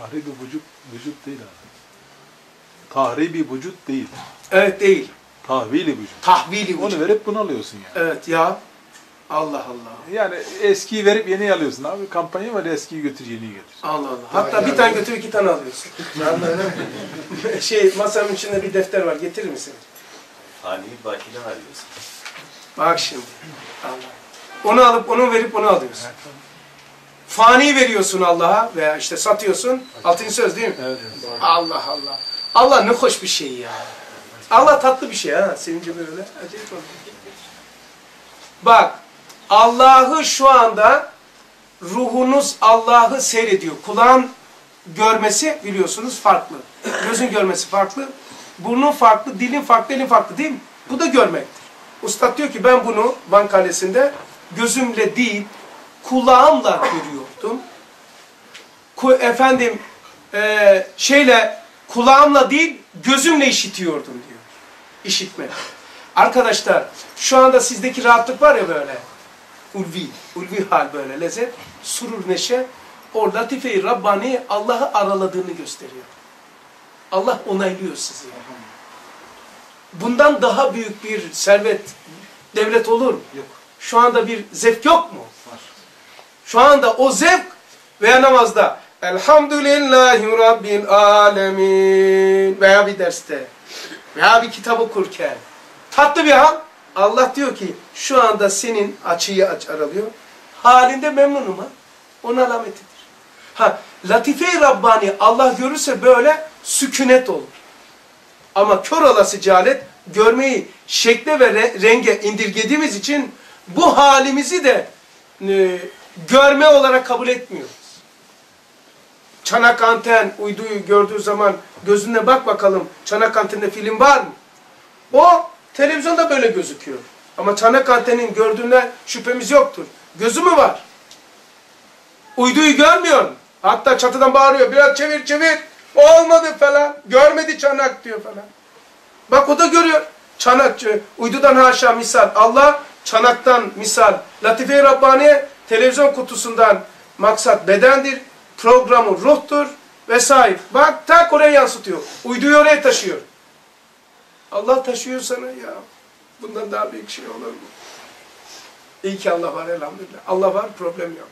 Tahribi vücut, vücut değil abi. Tahribi vücut değil. Evet değil. Tahvili vücut. Tahvili vücut. Onu verip bunu alıyorsun yani. Evet ya. Allah Allah. Yani eskiyi verip yeni alıyorsun abi. Kampanya var eskiyi götür yeniyi getir. Allah Allah. Hatta bir tane götür iki tane alıyorsun. şey masamın içinde bir defter var. Getirir misin? Fani bakile arıyorsun. Bak şimdi. Allah. Onu alıp onu verip onu alıyorsun. Fani veriyorsun Allah'a veya işte satıyorsun. Altıncı söz değil mi? Evet. Allah Allah. Allah ne hoş bir şey ya. Allah tatlı bir şey ha. Sevince böyle. Acayip oldu. Bak. Allah'ı şu anda ruhunuz Allah'ı seyrediyor. Kulağın görmesi biliyorsunuz farklı. Gözün görmesi farklı. Burnun farklı, dilin farklı, elin farklı değil mi? Bu da görmektir. Ustad diyor ki ben bunu Van Kalesi'nde gözümle değil, kulağımla görüyordum. Efendim e, şeyle kulağımla değil gözümle işitiyordum diyor. İşitme. Arkadaşlar şu anda sizdeki rahatlık var ya böyle. Ulvi, ulvi hal böyle lezzet, surur neşe. O latife-i Rabbani Allah'ı araladığını gösteriyor. Allah onaylıyor sizi. Bundan daha büyük bir servet, devlet olur mu? Yok. Şu anda bir zevk yok mu? Şu anda o zevk veya namazda Elhamdülillahi Rabbil Alemin veya bir derste veya bir kitap okurken tatlı bir hal Allah diyor ki şu anda senin açıyı aç aralıyor. Halinde memnunum ha. Onun alametidir. Ha, Latife-i Rabbani Allah görürse böyle sükunet olur. Ama kör olası cehalet görmeyi şekle ve re- renge indirgediğimiz için bu halimizi de e, görme olarak kabul etmiyoruz. Çanak anten uyduyu gördüğü zaman gözüne bak bakalım çanak antende film var mı? O televizyonda böyle gözüküyor. Ama çanak antenin gördüğüne şüphemiz yoktur. Gözü mü var? Uyduyu görmüyor mu? Hatta çatıdan bağırıyor. Biraz çevir çevir. Olmadı falan. Görmedi çanak diyor falan. Bak o da görüyor. Çanak, uydudan haşa misal. Allah çanaktan misal. Latife-i Rabbaniye televizyon kutusundan maksat bedendir. Programı ruhtur vesaire. Bak tak oraya yansıtıyor. Uyduyu oraya taşıyor. Allah taşıyor sana ya. Bundan daha büyük şey olur mu? İyi ki Allah var elhamdülillah. Allah var problem yok.